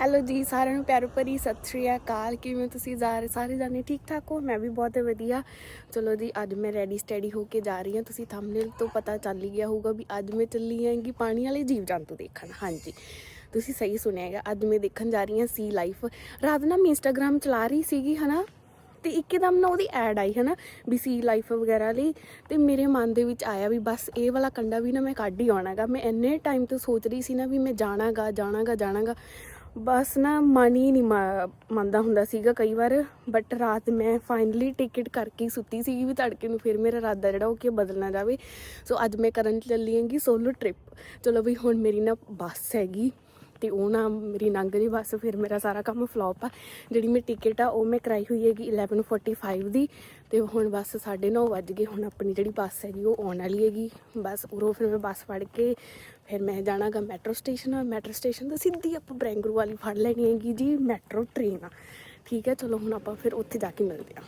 Hello ਜੀ, ਸਾਰਿਆਂ ਨੂੰ ਪਿਆਰ ਭਰੀ ਸਤਿ ਸ਼੍ਰੀ ਅਕਾਲ। ਕਿਵੇਂ ਤੁਸੀਂ? ਜਾ ਰਹੇ ਸਾਰੇ ਜਾਨੇ ਠੀਕ ਠਾਕ ਹੋ? ਮੈਂ ਵੀ ਬਹੁਤ ਵਧੀਆ। ਚਲੋ ਜੀ, ਅੱਜ ਮੈਂ ਰੈਡੀ ਸਟੈਡੀ ਹੋ ਕੇ ਜਾ ਰਹੀ ਹਾਂ। ਤੁਸੀਂ ਥੰਬਨੇਲ ਤੋਂ ਪਤਾ ਚੱਲ ਗਿਆ ਹੋਊਗਾ ਵੀ ਅੱਜ ਮੈਂ ਚੱਲੀ ਆਂਗੀ ਪਾਣੀ ਵਾਲੇ ਜੀਵ ਜੰਤੂ ਦੇਖਣ। ਹਾਂਜੀ। ਤੁਸੀਂ ਸਹੀ ਸੁਣਿਆ ਹੈਗਾ, ਅੱਜ ਮੈਂ ਦੇਖਣ ਜਾ ਰਹੀ ਹਾਂ ਸੀ ਲਾਈਫ ਰਾਤ ਨਾ ਮੈਂ ਇੰਸਟਾਗ੍ਰam ਚਲਾ ਰਹੀ ਸੀਗੀ, ਹਨਾ? ਤੇ ਇੱਕਦਮ ਨਾ ਉਹਦੀ ਐਡ ਆਈ, ਹਨਾ? ਵੀ ਸੀ ਲਾਈਫ ਵਗੈਰਾ ਲਈ। ਤੇ ਮੇਰੇ ਮਨ ਦੇ ਵਿੱਚ ਆਇਆ ਵੀ ਬਸ ਇਹ ਵਾਲਾ ਕੰਡਾ ਵੀ ਨਾ ਮੈਂ ਕੱਢ ਹੀ ਆਉਣਾਗਾ ਮੈਂ ਇੰਨੇ ਟਾਈਮ ਤੋਂ ਸੋਚ ਰਹੀ ਸੀ ਨਾ ਵੀ ਮੈਂ ਜਾਣਾਗਾ ਜਾਣਾਗਾ ਜਾਣਾਗਾ। ਬਸ ਨਾ ਮਨ ਹੀ ਨਹੀਂ ਮਾ- ਮੰਨਦਾ ਹੁੰਦਾ ਸੀਗਾ ਕਈ ਵਾਰ ਬਟ ਰਾਤ ਮੈਂ ਫਾਈਨਲੀ ਟਿਕਟ ਕਰਕੇ ਸੁੱਤੀ ਸੀਗੀ ਵੀ ਤੜਕੇ ਨੂੰ ਫਿਰ ਮੇਰਾ ਇਰਾਦਾ ਜਿਹੜਾ ਉਹ ਕਿ ਬਦਲਣਾ ਜਾਵੇ। ਸੋ ਅੱਜ ਮੈਂ ਕਰਨ ਚੱਲੀ ਹਾਂਗੀ ਸੋਲੋ ਟ੍ਰਿਪ ਚਲੋ ਵੀ ਹੁਣ ਮੇਰੀ ਨਾ ਬੱਸ ਹੈਗੀ ਤੇ ਉਹ ਨਾ ਮੇਰੀ ਨੰਗ ਗਈ ਬੱਸ, ਫਿਰ ਮੇਰਾ ਸਾਰਾ ਕੰਮ ਫਲॉप ਆ। ਜਿਹੜੀ ਮੇਰੀ ਟਿਕਟ ਆ, ਉਹ ਮੈਂ ਕਰਾਈ ਹੋਈ ਹੈਗੀ 11:45 ਦੀ। ਤੇ ਹੁਣ ਬਸ 9:30 ਵੱਜ ਗਏ, ਹੁਣ ਆਪਣੀ ਜਿਹੜੀ ਬੱਸ ਹੈਗੀ ਉਹ ਆਉਣ ਵਾਲੀ ਹੈਗੀ। ਬਸ ਉਰੋਂ ਫਿਰ ਮੈਂ ਬੱਸ ਫੜ ਕੇ ਫਿਰ ਮੈਂ ਜਾਣਾਗਾ ਮੈਟਰੋ ਸਟੇਸ਼ਨ ਮੈਟਰੋ ਸਟੇਸ਼ਨ ਤੋਂ ਸਿੱਧੀ ਆਪਾਂ ਬਰੈਂਗਰੂ ਵਾਲੀ ਫੜ ਲੈਣੀ ਹੈਗੀ ਜੀ, ਮੈਟਰੋ ਟ੍ਰੇਨ ਆ। ਠੀਕ ਹੈ, ਚਲੋ ਹੁਣ ਆਪਾਂ ਫਿਰ ਉੱਥੇ ਜਾ ਕੇ ਮਿਲਦੇ ਆ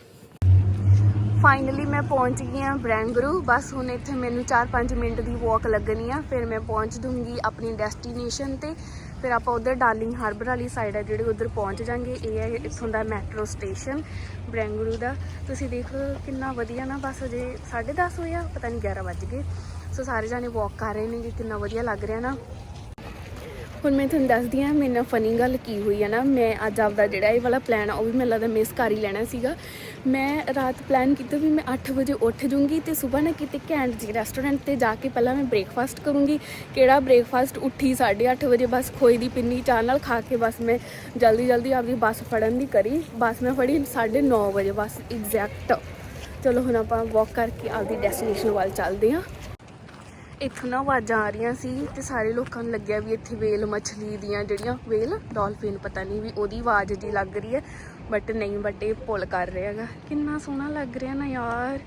ਫਾਈਨਲੀ ਮੈਂ ਪਹੁੰਚ ਗਈ ਹਾਂ ਬ੍ਰੈਂਗਰੂ, ਬਸ ਹੁਣ ਇੱਥੇ ਮੈਨੂੰ 4-5 ਮਿੰਟ ਦੀ ਵਾਕ ਲੱਗਣੀ ਆ, ਫਿਰ ਮੈਂ ਪਹੁੰਚ ਦੂੰਗੀ ਆਪਣੀ ਡੈਸਟੀਨੇਸ਼ਨ ਤੇ। ਫਿਰ ਆਪਾਂ ਉਧਰ ਡਾਰਲਿੰਗ ਹਾਰਬਰ ਵਾਲੀ ਸਾਈਡ ਹੈ ਜਿਹੜੇ ਉਧਰ ਪਹੁੰਚ ਜਾਾਂਗੇ, ਇਹ ਹੈ ਇੱਥੋਂ ਦਾ ਮੈਟਰੋ ਸਟੇਸ਼ਨ, ਬ੍ਰੈਂਗਰੂ ਦਾ। ਤੁਸੀਂ ਦੇਖ ਲਓ ਕਿੰਨਾ ਵਧੀਆ ਨਾ, ਬਸ ਅਜੇ 10:30 ਹੋਇਆ ਪਤਾ ਨਹੀਂ 11 ਵੱਜ ਗਏ। ਸੋ ਸਾਰੇ ਜਾਣੇ ਵਾਕ ਕਰ ਰਹੇ ਨੇ ਕਿੰਨਾ ਵਧੀਆ ਲੱਗ ਰਿਹਾ ਨਾ। ਹੁਣ ਮੈਂ ਤੁਹਾਨੂੰ ਦੱਸਦੀ ਹਾਂ, ਮੇਰੇ ਨਾਲ ਫਨੀ ਗੱਲ ਕੀ ਹੋਈ ਹੈ ਨਾ। ਮੈਂ ਅੱਜ ਆਪਦਾ ਜਿਹੜਾ ਇਹ ਵਾਲਾ ਪਲਾਨ ਆ, ਉਹ ਵੀ ਮੈਨੂੰ ਲੱਗਦਾ ਮਿਸ ਕਰ ਹੀ ਲੈਣਾ ਸੀਗਾ। ਮੈਂ ਰਾਤ ਪਲਾਨ ਕੀਤਾ ਵੀ ਮੈਂ 8 ਵਜੇ ਉੱਠ ਜੂੰਗੀ ਤੇ ਸਵੇਰ ਨਾ ਕਿਤੇ ਘੈਂਟ ਜੀ ਰੈਸਟੋਰੈਂਟ ਤੇ ਜਾ ਕੇ ਪਹਿਲਾਂ ਮੈਂ ਬ੍ਰੇਕਫਾਸਟ ਕਰੂੰਗੀ। ਕਿਹੜਾ ਬ੍ਰੇਕਫਾਸਟ ਉੱਠੀ 8:30 ਵਜੇ, ਬਸ ਖੋਏ ਦੀ ਪਿੰਨੀ ਚਾਹ ਨਾਲ ਖਾ ਕੇ ਬਸ ਮੈਂ ਜਲਦੀ ਜਲਦੀ ਆਪਦੀ ਬੱਸ ਫੜਨ ਦੀ ਕਰੀ। ਬੱਸ ਮੈਂ ਫੜੀ 9:30 ਵਜੇ, ਬਸ ਐਗਜ਼ੈਕਟ ਚਲੋ ਹੁਣ ਆਪਾਂ ਵਾਕ ਕਰਕੇ ਆਪਦੀ ਡੈਸਟੀਨੇਸ਼ਨ ਵੱਲ ਚੱਲਦੇ ਹਾਂ। ਇੱਥੋਂ ਨਾ ਆਵਾਜ਼ਾਂ ਆ ਰਹੀਆਂ ਸੀ ਤੇ ਸਾਰੇ ਲੋਕਾਂ ਨੂੰ ਲੱਗਿਆ ਵੀ ਇੱਥੇ ਵੇਲ ਮੱਛਲੀ ਦੀਆਂ ਜਿਹੜੀਆਂ ਵੇਲ, ਡਾਲਫਿਨ ਪਤਾ ਨਹੀਂ ਵੀ ਉਹਦੀ ਆਵਾਜ਼ ਜੀ ਲੱਗ ਰਹੀ ਹੈ ਬਟ ਨਹੀਂ ਬਟ ਇਹ ਪੁੱਲ ਕਰ ਰਿਹਾ ਹੈਗਾ। ਕਿੰਨਾ ਸੋਹਣਾ ਲੱਗ ਰਿਹਾ ਨਾ ਯਾਰ।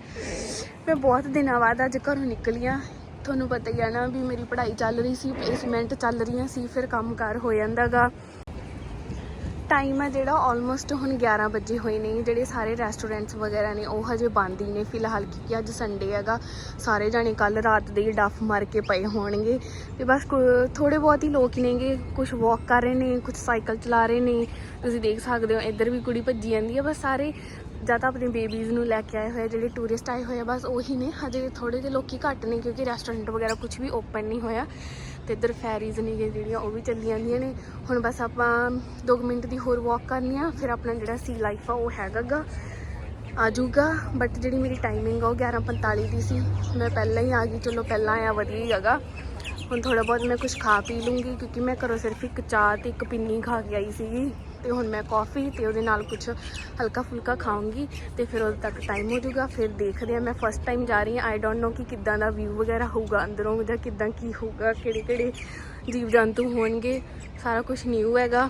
ਮੈਂ ਬਹੁਤ ਦਿਨਾਂ ਬਾਅਦ ਅੱਜ ਘਰੋਂ ਨਿਕਲੀ ਆ ਤੁਹਾਨੂੰ ਪਤਾ ਹੀ ਆ ਨਾ ਵੀ ਮੇਰੀ ਪੜ੍ਹਾਈ ਚੱਲ ਰਹੀ ਸੀ ਪਲੇਸਮੈਂਟ ਚੱਲ ਰਹੀਆਂ ਸੀ, ਫਿਰ ਕੰਮ ਕੰਮਕਾਰ ਹੋ ਜਾਂਦਾਗਾ ਟਾਈਮ ਹੈ ਜਿਹੜਾ ਆਲਮੋਸਟ ਹੁਣ 11 ਵਜੇ ਹੋਏ ਨੇ ਜਿਹੜੇ ਸਾਰੇ ਰੈਸਟੋਰੈਂਟਸ ਵਗੈਰਾ ਨੇ ਉਹ ਹਜੇ ਬੰਦ ਹੀ ਨੇ। ਫਿਲਹਾਲ ਕਿਉਂਕਿ ਅੱਜ ਸੰਡੇ ਹੈਗਾ ਸਾਰੇ ਜਾਣੇ ਕੱਲ ਰਾਤ ਦੇ ਹੀ ਡੱਫ ਮਾਰ ਕੇ ਪਏ ਹੋਣਗੇ। ਤੇ ਬਸ ਥੋੜੇ ਬਹੁਤ ਹੀ ਲੋਕ ਨੇਗੇ ਕੁਝ ਵਾਕ ਕਰ ਰਹੇ ਨੇ ਕੁਝ ਸਾਈਕਲ ਚਲਾ ਰਹੇ ਨੇ। ਤੁਸੀਂ ਦੇਖ ਸਕਦੇ ਹੋ ਇੱਧਰ ਵੀ ਕੁੜੀ ਭੱਜੀ ਜਾਂਦੀ ਹੈ ਬਸ ਸਾਰੇ ਜਾਂ ਤਾਂ ਆਪਣੇ ਬੇਬੀਜ਼ ਨੂੰ ਲੈ ਕੇ ਆਏ ਹੋਏ ਆ, ਜਿਹੜੇ ਟੂਰਿਸਟ ਆਏ ਹੋਏ ਆ ਬਸ ਉਹੀ ਨੇ। ਹਜੇ ਥੋੜੇ ਜਿਹੇ ਲੋਕੀ ਘੱਟ ਨੇ ਕਿਉਂਕਿ ਰੈਸਟੋਰੈਂਟ ਵਗੈਰਾ ਕੁਝ ਵੀ ਓਪਨ ਨਹੀਂ ਹੋਇਆ। ਤੇ ਇੱਧਰ ਫੈਰੀਜ਼ ਨੇਗੇ ਜਿਹੜੀਆਂ, ਉਹ ਵੀ ਚੱਲੀਆਂ ਜਾਂਦੀਆਂ ਨੇ। ਹੁਣ ਬਸ ਆਪਾਂ 2 ਮਿੰਟ ਦੀ ਹੋਰ ਵਾਕ ਕਰਨੀ ਆ, ਫਿਰ ਆਪਣਾ ਜਿਹੜਾ ਸੀ ਲਾਈਫ ਆ, ਉਹ ਹੈਗਾਗਾ, ਆ ਜਾਊਗਾ। ਬਟ ਜਿਹੜੀ ਮੇਰੀ ਟਾਈਮਿੰਗ ਆ, ਉਹ 11:45 ਦੀ ਸੀ। ਮੈਂ ਪਹਿਲਾਂ ਹੀ ਆ ਗਈ, ਚਲੋ ਪਹਿਲਾਂ ਆਇਆ ਵਧੀਆ ਹੀ ਹੈਗਾ। ਹੁਣ ਥੋੜਾ ਬਹੁਤ ਮੈਂ ਕੁਝ ਖਾ ਪੀ ਲੂੰਗੀ, ਕਿਉਂਕਿ ਮੈਂ ਘਰੋਂ ਸਿਰਫ ਇੱਕ ਚਾਹ ਤੇ ਇੱਕ ਪਿੰਨੀ ਖਾ ਕੇ ਆਈ ਸੀਗੀ। ਤੇ ਹੁਣ ਮੈਂ ਕਾਫੀ ਤੇ ਉਹਦੇ ਨਾਲ ਕੁਝ ਹਲਕਾ ਫੁਲਕਾ ਖਾਊਂਗੀ ਤੇ ਫਿਰ ਉਦੋਂ ਤੱਕ ਟਾਈਮ ਹੋ ਜਾਊਗਾ। ਫਿਰ ਦੇਖਦੇ ਆ ਮੈਂ ਫਸਟ ਟਾਈਮ ਜਾ ਰਹੀ ਹਾਂ। ਆਈ ਡੋਨਟ ਨੋ ਕਿ ਕਿੱਦਾਂ ਦਾ ਵਿਊ ਵਗੈਰਾ ਹੋਊਗਾ ਅੰਦਰੋਂ ਜਾਂ ਕਿੱਦਾਂ ਕੀ ਹੋਊਗਾ ਕਿਹੜੇ ਕਿਹੜੇ ਜੀਵ ਜੰਤੂ ਹੋਣਗੇ, ਸਾਰਾ ਕੁਝ ਨਿਊ ਹੈਗਾ।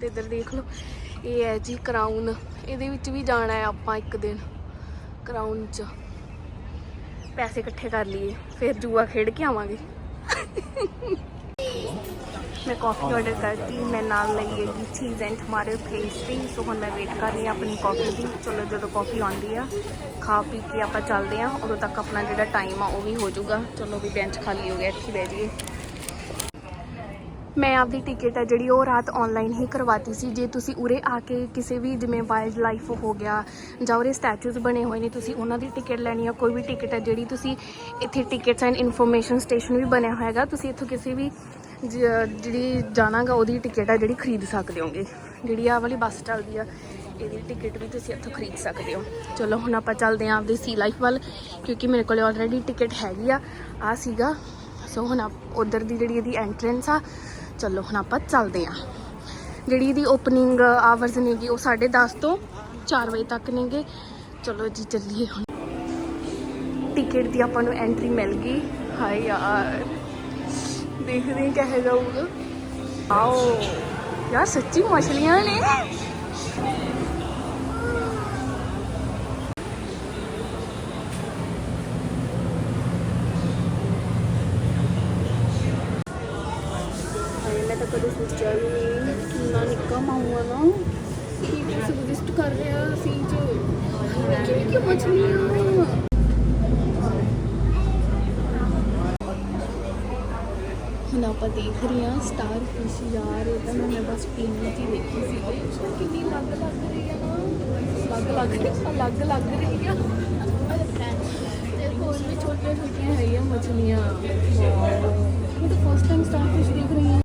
ਤੇ ਇੱਧਰ ਦੇਖ ਲਓ, ਇਹ ਹੈ ਜੀ ਕਰਾਊਨ ਇਹਦੇ ਵਿੱਚ ਵੀ ਜਾਣਾ ਹੈ ਆਪਾਂ ਇੱਕ ਦਿਨ ਕਰਾਊਨ 'ਚ। ਪੈਸੇ ਇਕੱਠੇ ਕਰ ਲਈਏ, ਫਿਰ ਜੂਆ ਖੇਡ ਕੇ ਆਵਾਂਗੇ। ਮੈਂ ਕਾਫੀ ਆਰਡਰ ਕਰਤੀ, ਮੈਂ ਨਾਲ ਲਈ ਹੈਗੀ ਚੀਜ਼ ਐਂਡ ਟਮਾਟਰ ਪੇਸਟਰੀ ਸੋ ਹੁਣ ਮੈਂ ਵੇਟ ਕਰ ਰਹੀ ਹਾਂ ਆਪਣੀ ਕਾਫੀ ਦੀ। ਚਲੋ ਜਦੋਂ ਕਾਫੀ ਆਉਂਦੀ ਆ, ਖਾ ਪੀ ਕੇ ਆਪਾਂ ਚੱਲਦੇ ਆ ਉਦੋਂ ਤੱਕ ਆਪਣਾ ਜਿਹੜਾ ਟਾਈਮ ਆ ਉਹ ਵੀ ਹੋ ਜਾਊਗਾ। ਚਲੋ ਵੀ ਬੈਂਚ ਖਾਲੀ ਹੋ ਗਿਆ, ਇੱਥੇ ਬਹਿ ਜਾਈਏ। ਮੈਂ ਆਪਦੀ ਟਿਕਟ ਹੈ ਜਿਹੜੀ ਉਹ ਰਾਤ ਆਨਲਾਈਨ ਹੀ ਕਰਵਾਤੀ ਸੀ। ਜੇ ਤੁਸੀਂ ਉਰੇ ਆ ਕੇ ਕਿਸੇ ਵੀ ਜਿਵੇਂ ਵਾਈਲਡ ਲਾਈਫ ਹੋ ਗਿਆ ਜਾਂ ਉਰੇ ਸਟੈਚੂਜ਼ ਬਣੇ ਹੋਏ ਨੇ, ਤੁਸੀਂ ਉਹਨਾਂ ਦੀ ਟਿਕਟ ਲੈਣੀ ਆ। ਕੋਈ ਵੀ ਟਿਕਟ ਹੈ ਜਿਹੜੀ ਤੁਸੀਂ ਇੱਥੇ ਟਿਕਟਸ ਐਂਡ ਇਨਫੋਰਮੇਸ਼ਨ ਸਟੇਸ਼ਨ ਵੀ ਬਣਿਆ ਹੋਇਆ ਤੁਸੀਂ ਇੱਥੋਂ ਕਿਸੇ ਵੀ ਜਿਹੜੀ ਜਾਣਾਗਾ ਉਹਦੀ ਟਿਕਟ ਆ ਜਿਹੜੀ ਖਰੀਦ ਸਕਦੇ ਹੋਗੇ। ਜਿਹੜੀ ਆ ਵਾਲੀ ਬੱਸ ਚੱਲਦੀ ਆ, ਇਹਦੀ ਟਿਕਟ ਵੀ ਤੁਸੀਂ ਇੱਥੋਂ ਖਰੀਦ ਸਕਦੇ ਹੋ। ਚਲੋ, ਹੁਣ ਆਪਾਂ ਚੱਲਦੇ ਆਂ ਆਪਦੀ ਸੀ ਲਾਈਫ ਵੱਲ, ਕਿਉਂਕਿ ਮੇਰੇ ਕੋਲੇ ਆਲਰੇਡੀ ਟਿਕਟ ਹੈਗੀ ਆ। ਆ ਸੀਗਾ। ਸੋ ਹੁਣ ਆਪ ਉਧਰ ਦੀ ਜਿਹੜੀ ਇਹਦੀ ਐਂਟਰੈਂਸ ਆ, ਚਲੋ, ਹੁਣ ਆਪਾਂ ਚੱਲਦੇ ਆਂ। ਜਿਹੜੀ ਇਹਦੀ ਓਪਨਿੰਗ ਆਵਰਸ ਨੇਗੀ ਉਹ 10:30 ਤੋਂ 4 ਵਜੇ ਤੱਕ ਨੇਗੇ। ਚਲੋ ਜੀ, ਚੱਲੀਏ ਹੁਣ। ਟਿਕਟ ਦੀ ਆਪਾਂ ਨੂੰ ਐਂਟਰੀ ਮਿਲ ਗਈ। ਹਾਏ ਯਾਰ। ਦੇਖਦੇ ਹਾਂ ਕਿਹੋ ਜਾਊਗਾ ਆਓ। ਯਾਰ ਸੱਚੀ ਮਛਲੀਆਂ ਨੇ। ਮੈਂ ਤਾਂ ਕਦੇ ਸੋਚਿਆ ਵੀ ਨਹੀਂ ਕਿੰਨਾ ਨਿੱਕਾ ਮਾਊਗਾ ਨਾ। ਕੀ ਐਗਜ਼ਿਸਟ ਕਰ ਰਿਹਾ ਸੀ ਜੋ ਕਿ ਕਿ ਮਛਲੀਆਂ ਆਪਾਂ ਦੇਖ ਰਹੇ ਹਾਂ ਸਟਾਰ ਫਿਸ਼ ਯਾਰ ਇਹ ਤਾਂ ਮੈਂ ਬਸ ਟੀਵੀ 'ਚ ਦੇਖੀ ਸੀ। ਕਿੰਨੀ ਅਲੱਗ ਲੱਗ ਰਹੀ ਆ ਨਾ। ਅਲੱਗ ਲੱਗ ਅਲੱਗ ਲੱਗ ਰਹੀ ਆ। ਹੋਰ ਵੀ ਛੋਟੀਆਂ ਛੋਟੀਆਂ ਹੈਗੀਆਂ ਮਛਲੀਆਂ। ਮੈਂ ਤਾਂ ਫਸਟ ਟਾਈਮ ਸਟਾਰ ਫਿਸ਼ ਦੇਖ ਰਹੀ ਹਾਂ।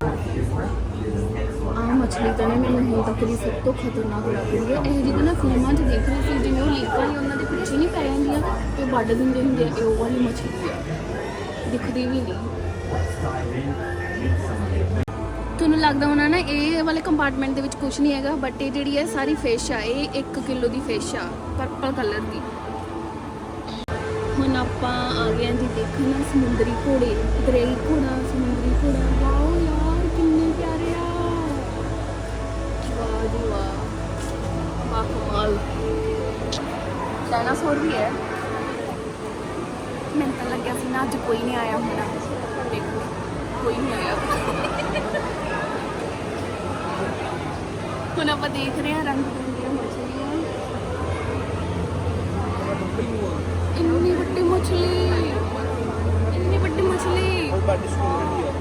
ਆ ਮਛਲੀ ਤਾਂ ਨਾ ਮੈਨੂੰ ਹੁਣ ਤੱਕ ਦੀ ਸਭ ਤੋਂ ਖਤਰਨਾਕ ਲੱਗ ਰਹੀ ਹੈ। ਇਹ ਜਿਹਦੇ ਨਾ ਫਿਲਮਾਂ 'ਚ ਦੇਖ ਰਹੀ ਸੀ, ਜਿਵੇਂ ਉਹ ਲੀਕਾਂ ਹੀ ਉਹਨਾਂ ਦੇ ਪਿੱਛੇ ਨਹੀਂ ਪੈ ਜਾਂਦੀਆਂ ਤੇ ਵੱਢ ਦਿੰਦੇ ਹੁੰਦੇ ਆ, ਇਹ ਉਹ ਵਾਲੀ ਮਛਲੀ ਦਿਖਦੀ ਵੀ ਨਹੀਂ। ਤੁਹਾਨੂੰ ਲੱਗਦਾ ਹੋਣਾ ਨਾ, ਇਹ ਵਾਲੇ ਕੰਪਾਰਟਮੈਂਟ ਦੇ ਵਿੱਚ ਕੁਝ ਨਹੀਂ ਹੈਗਾ ਬਟ ਇਹ ਜਿਹੜੀ ਹੈ ਸਾਰੀ ਫਿਸ਼ ਆ, ਇਹ 1 ਕਿਲੋ ਦੀ ਫਿਸ਼ ਆ ਪਰਪਲ ਕਲਰ ਦੀ। ਹੁਣ ਆਪਾਂ ਆ ਗਏ ਹਾਂ ਜੀ ਦੇਖਣ ਸਮੁੰਦਰੀ ਘੋੜੇ ਗ੍ਰੇਈ ਘੋੜਾ, ਸਮੁੰਦਰੀ ਘੋੜਾ। ਵਾਓ ਯਾਰ, ਕਿੰਨੇ ਪਿਆਰੇ ਆ। ਵਾਹ ਜੀ ਵਾਹ। ਵਾਹ ਕਮਾਲ। ਡਾਇਨਾਸੌਰ ਵੀ ਹੈ। ਮੈਨੂੰ ਤਾਂ ਲੱਗਿਆ ਸੀ ਨਾ ਅੱਜ ਕੋਈ ਨਹੀਂ ਆਇਆ ਹੋਣਾ। ਕੋਈ ਨਹੀਂ ਆਇਆ। ਹੁਣ ਆਪਾਂ ਦੇਖ ਰਹੇ ਹਾਂ ਰੰਗ ਬਿਰੰਗੀਆਂ ਮਛਲੀਆਂ। ਇੰਨੀ ਵੱਡੀ ਮਛਲੀ, ਇੰਨੀ ਵੱਡੀ ਮਛਲੀ। ਇਹ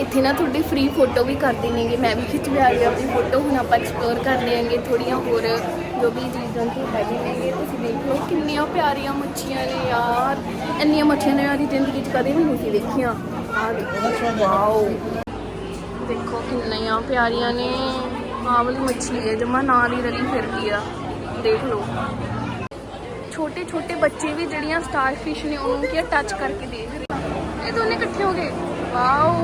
ਇੱਥੇ ਨਾ ਤੁਹਾਡੀ ਫ੍ਰੀ ਫੋਟੋ ਵੀ ਕਰਦੇ ਨੇਗੇ ਮੈਂ ਵੀ ਖਿਚਵਾ ਹਾਂ ਆਪਣੀ ਫੋਟੋ ਹੁਣ ਆਪਾਂ ਐਕਸਪਲੋਰ ਕਰ ਲਵਾਂਗੇ ਥੋੜੀਆਂ ਹੋਰ ਜੋ ਵੀ ਚੀਜ਼ਾਂ ਤੇ ਹੈਗੇ ਨੇਗੇ ਤੁਸੀਂ ਦੇਖ ਲਓ ਕਿੰਨੀਆਂ ਪਿਆਰੀਆਂ ਮੱਛੀਆਂ ਨੇ ਯਾਰ। ਇੰਨੀਆਂ ਮੱਛੀਆਂ ਨੇ ਆਦੀ ਜ਼ਿੰਦਗੀ 'ਚ ਕਦੇ ਵੀ ਨਹੀਂ ਸੀ ਦੇਖੀਆਂ ਆ ਦੇਖੋ। ਵਾਓ। ਦੇਖੋ ਕਿੰਨੀਆਂ ਪਿਆਰੀਆਂ ਨੇ। ਆਹ ਵਾਲੀ ਮੱਛੀ ਹੈ ਜਮਾ ਨਾਲ ਹੀ ਰਲੀ ਫਿਰਦੀ ਆ। ਦੇਖ ਲਓ। ਛੋਟੇ ਛੋਟੇ ਬੱਚੇ ਵੀ ਜਿਹੜੀਆਂ ਸਟਾਰ ਫਿਸ਼ ਨੇ ਉਹਨੂੰ ਕੀ ਟੱਚ ਕਰਕੇ ਦੇਖ ਰਹੇ ਇਹ ਦੋਨੇ ਇਕੱਠੇ ਹੋ ਗਏ। ਵਾਓ।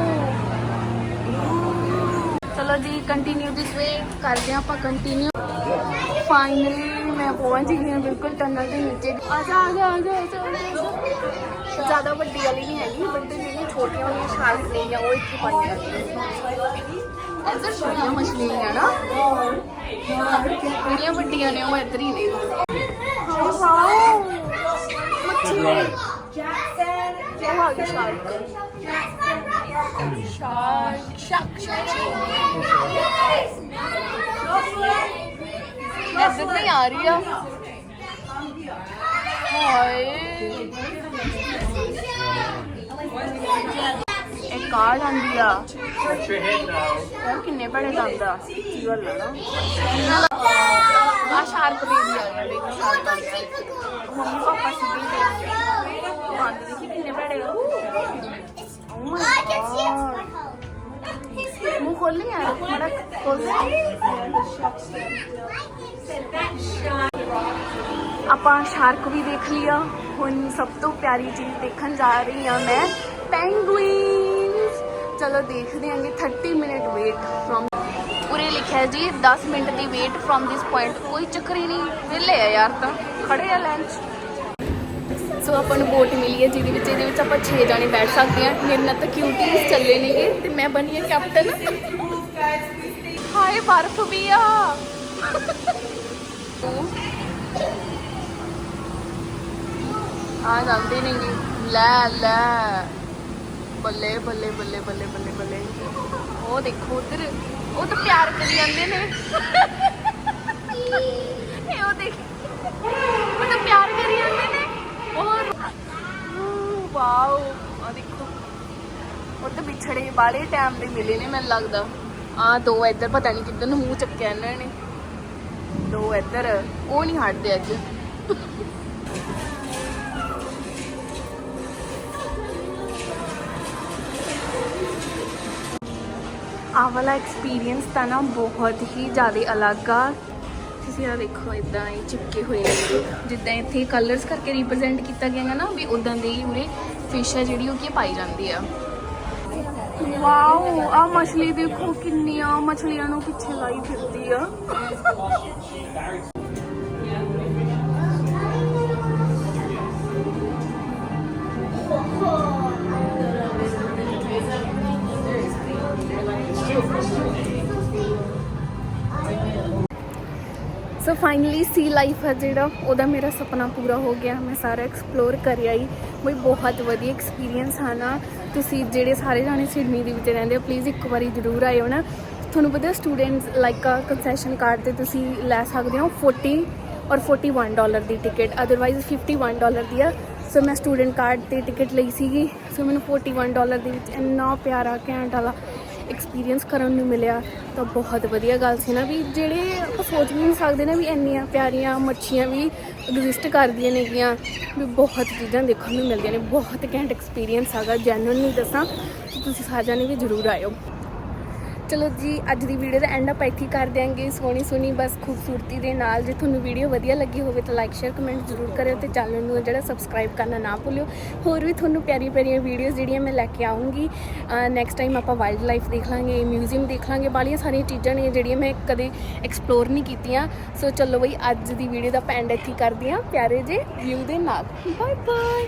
ਚਲੋ ਜੀ ਕੰਟੀਨਿਊ ਦਿਸ ਵੇ ਕਰਦੇ ਹਾਂ ਆਪਾਂ ਕੰਟੀਨਿਊ ਫਾਈਨਲੀ ਮੈਂ ਪਹੁੰਚ ਗਈ ਹਾਂ ਬਿਲਕੁਲ ਟਨਲ ਦੇ ਨੀਚੇ। ਆ ਜਾ ਆ ਜਾ ਆ ਜਾ ਜ਼ਿਆਦਾ ਵੱਡੀ ਵਾਲੀ ਨਹੀਂ ਹੈਗੀ ਬਟ ਜਿਹੜੀਆਂ ਛੋਟੀਆਂ ਵਾਲੀਆਂ ਸ਼ਾਰਕ ਨੇ ਜਾਂ ਉਹ ਇੱਥੇ ਪਾਈਆਂ ਜਾਂਦੀਆਂ ਇੱਧਰ ਛੋਟੀਆਂ ਮਛਲੀਆਂ ਹੈ ਨਾ। ਜਿਹੜੀਆਂ ਵੱਡੀਆਂ ਨੇ ਉਹ ਇੱਧਰ ਹੀ ਨੇ। ਮੱਛੀ। ਆ ਗਈ ਸ਼ਾਰਕ ਸ਼ਾਰਕ ਸ਼ਾਰਕ ਇੱਧਰ ਨਹੀਂ ਆ ਰਹੀ ਆ। ਹਾਏ। ਇਹ ਕਾਰ ਆਂਦੀ ਆ? ਯਾਰ ਕਿੰਨੇ ਬੜੇ ਦੰਦ ਕੀ ਗੱਲ ਆ ਨਾ ਆ ਸ਼ਾਰਕ ਬੇਬੀ ਆ ਗਿਆ ਦੇਖੋ, ਸ਼ਾਰਕ ਆ ਗਿਆ। ਮੰਮੀ ਪਾਪਾ ਸਿੱਧੀ ਦੇਖ ਦੇਖੀ ਓ ਮਾਈ ਗॉड ਮੂੰਹ ਖੋਲ ਨਹੀਂ ਆ ਬੜਾ ਖੋਲ ਆਪਾਂ ਸ਼ਾਰਕ ਵੀ ਦੇਖ ਲਿਆ। ਹੁਣ ਸਭ ਤੋਂ ਪਿਆਰੀ ਚੀਜ਼ ਦੇਖਣ ਜਾ ਰਹੀ ਹਾਂ ਮੈਂ, ਪੈਂਗੁਇਨਸ। ਚਲੋ ਦੇਖਦੇ ਆਂਗੇ 30 ਮਿੰਟ ਵੇਟ ਫਰਮ ਉਰੇ ਲਿਖਿਆ ਜੀ 10 ਮਿੰਟ ਦੀ ਵੇਟ ਫਰਮ ਦਿਸ ਪੁਆਇੰਟ ਕੋਈ ਚੱਕਰ ਹੀ ਨਹੀਂ। ਵਿਹਲੇ ਆ ਯਾਰ ਤਾਂ। ਖੜੇ ਆ ਲੰਚ ਸੋ ਆਪਾਂ ਨੂੰ ਬੋਟ ਮਿਲੀ ਹੈ ਜਿਹਦੇ ਵਿੱਚ ਇਹਦੇ ਵਿੱਚ ਆਪਾਂ 6 ਜਾਣੇ ਬੈਠ ਸਕਦੇ ਹਾਂ। ਮੇਰੇ ਨਾਲ ਤਾਂ ਕਿਊਟੀਜ਼ ਚੱਲੇ ਨੇਗੇ ਤੇ ਮੈਂ ਬਣੀ ਹਾਂ ਕੈਪਟਨ ਹਾਏ, ਬਰਫ਼ ਵੀ ਆ। ਆ ਜਾਂਦੇ ਨੇਗੇ। ਲੈ ਲੈ। ਬੱਲੇ ਬੱਲੇ ਬੱਲੇ ਬੱਲੇ ਬੱਲੇ ਬੱਲੇ। ਉਹ ਦੇਖੋ ਉਧਰ। ਉਹ ਤਾਂ ਪਿਆਰ ਕਰੀ ਜਾਂਦੇ ਨੇ। ਇਹ ਉਹ ਦੇਖ ਉਹ ਤਾਂ ਪਿਆਰ ਕਰੀ ਜਾਂਦੇ ਨੇ ਔਰ ਵਾਓ ਆ ਦੇਖੋ ਉਹ ਤਾਂ ਬਾਲੇ ਟਾਈਮ ਦੇ ਮਿਲੇ ਨੇ ਮੈਨੂੰ ਲੱਗਦਾ। ਆ ਦੋ ਇੱਧਰ ਪਤਾ ਨਹੀਂ ਕਿੱਧਰ ਨੂੰ ਮੂੰਹ ਚੱਕਿਆ ਇਹਨਾਂ ਨੇ। ਦੋ ਇੱਧਰ, ਉਹ ਨਹੀਂ ਹਟਦੇ ਅੱਜ। ਆਹ ਵਾਲਾ ਐਕਸਪੀਰੀਅੰਸ ਤਾਂ ਨਾ ਬਹੁਤ ਹੀ ਜ਼ਿਆਦਾ ਅਲੱਗ ਆ। ਤੁਸੀਂ ਆ ਦੇਖੋ ਇਦਾਂ ਹੀ ਚਿਪਕੇ ਹੋਏ ਨੇ। ਜਿੱਦਾਂ ਇੱਥੇ ਕਲਰਸ ਕਰਕੇ ਰਿਪਰੈਜ਼ੈਂਟ ਕੀਤਾ ਗਿਆ ਹੈ ਨਾ, ਵੀ ਉਦਾਂ ਦੇ ਹੀ ਉਰੇ ਫਿਸ਼ ਆ ਜਿਹੜੀ ਉਹ ਕੀ ਪਾਈ ਜਾਂਦੀ ਆ। ਵਾਓ ਆ ਮਛਲੀ ਦੇਖੋ ਕਿੰਨੀਆਂ ਮਛਲੀਆਂ ਨੂੰ ਪਿੱਛੇ ਲਾਈ ਫਿਰਦੀ ਆ। ਸੋ ਫਾਈਨਲੀ ਸੀ ਲਾਈਫ ਹੈ ਜਿਹੜਾ, ਉਹਦਾ ਮੇਰਾ ਸੁਪਨਾ ਪੂਰਾ ਹੋ ਗਿਆ। ਮੈਂ ਸਾਰਾ ਐਕਸਪਲੋਰ ਕਰ ਆਈ ਬਈ ਬਹੁਤ ਵਧੀਆ ਐਕਸਪੀਰੀਅੰਸ ਆ ਨਾ। ਤੁਸੀਂ ਜਿਹੜੇ ਸਾਰੇ ਜਾਣੇ ਸਿਡਨੀ ਦੇ ਵਿੱਚ ਰਹਿੰਦੇ ਹੋ ਪਲੀਜ਼ ਇੱਕ ਵਾਰੀ ਜ਼ਰੂਰ ਆਇਓ ਨਾ। ਤੁਹਾਨੂੰ ਪਤਾ ਸਟੂਡੈਂਟਸ ਲਾਈਕ ਕੰਸੈਸ਼ਨ ਕਾਰਡ ਤੇ ਤੁਸੀਂ ਲੈ ਸਕਦੇ ਹੋ 40 ਔਰ 41 ਡਾਲਰ ਦੀ ਟਿਕਟ ਅਦਰਵਾਈਜ਼ 51 ਡਾਲਰ ਦੀ ਆ। ਸੋ ਮੈਂ ਸਟੂਡੈਂਟ ਕਾਰਡ ਤੇ ਟਿਕਟ ਲਈ ਸੀਗੀ। ਸੋ ਮੈਨੂੰ 41 ਡਾਲਰ ਦੇ ਵਿੱਚ ਇੰਨਾ ਪਿਆਰਾ ਘੈਂਟ ਵਾਲਾ ਐਕਸਪੀਰੀਅੰਸ ਕਰਨ ਨੂੰ ਮਿਲਿਆ, ਤਾਂ ਬਹੁਤ ਵਧੀਆ ਗੱਲ ਸੀ ਨਾ ਵੀ ਜਿਹੜੇ ਆਪਾਂ ਸੋਚ ਵੀ ਨਹੀਂ ਸਕਦੇ ਨਾ ਵੀ ਇੰਨੀਆਂ ਪਿਆਰੀਆਂ ਮੱਛੀਆਂ ਵੀ ਐਗਜ਼ਿਸਟ ਕਰਦੀਆਂ ਨੇਗੀਆਂ, ਵੀ ਬਹੁਤ ਚੀਜ਼ਾਂ ਦੇਖਣ ਨੂੰ ਮਿਲਦੀਆਂ ਨੇ, ਬਹੁਤ ਘੈਂਟ ਐਕਸਪੀਰੀਅੰਸ ਹੈਗਾ ਨਹੀਂ ਦੱਸਾਂ ਤੁਸੀਂ ਸਾਰਿਆਂ ਨੇ ਵੀ ਜ਼ਰੂਰ ਆਇਓ। ਚਲੋ ਜੀ, ਅੱਜ ਦੀ ਵੀਡੀਓ ਦਾ ਐਂਡ ਅਪ ਇੱਥੇ ਕਰ ਦਿਆਂਗੇ। ਸੋਹਣੀ ਸੋਹਣੀ ਬਸ ਖੂਬਸੂਰਤੀ ਦੇ ਨਾਲ ਜੇ ਤੁਹਾਨੂੰ ਵੀਡੀਓ ਵਧੀਆ ਲੱਗੀ ਹੋਵੇ ਤਾਂ ਲਾਈਕ ਸ਼ੇਅਰ ਕਮੈਂਟ ਜ਼ਰੂਰ ਕਰਿਓ ਤੇ ਚੈਨਲ ਨੂੰ ਜਿਹੜਾ ਸਬਸਕ੍ਰਾਈਬ ਕਰਨਾ ਨਾ ਭੁੱਲਿਓ। ਹੋਰ ਵੀ ਤੁਹਾਨੂੰ ਪਿਆਰੀ ਪਿਆਰੀਆਂ ਵੀਡੀਓਜ਼ ਜਿਹੜੀਆਂ ਮੈਂ ਲੈ ਕੇ ਆਉਂਗੀ ਨੈਕਸਟ ਟਾਈਮ ਆਪਾਂ ਵਾਈਲਡ ਲਾਈਫ ਦੇਖ ਲਾਂਗੇ ਮਿਊਜ਼ੀਅਮ ਦੇਖ ਲਾਂਗੇ। ਬਾਲੀਆਂ ਸਾਰੀਆਂ ਚੀਜ਼ਾਂ ਨੇ ਜਿਹੜੀਆਂ ਮੈਂ ਕਦੇ ਐਕਸਪਲੋਰ ਨਹੀਂ ਕੀਤੀਆਂ। ਸੋ ਚਲੋ ਬਈ, ਅੱਜ ਦੀ ਵੀਡੀਓ ਦਾ ਆਪਾਂ ਐਂਡ ਇੱਥੇ ਕਰਦੇ ਹਾਂ ਪਿਆਰੇ ਜੇ ਵਿਊ ਦੇ ਨਾਲ। Bye bye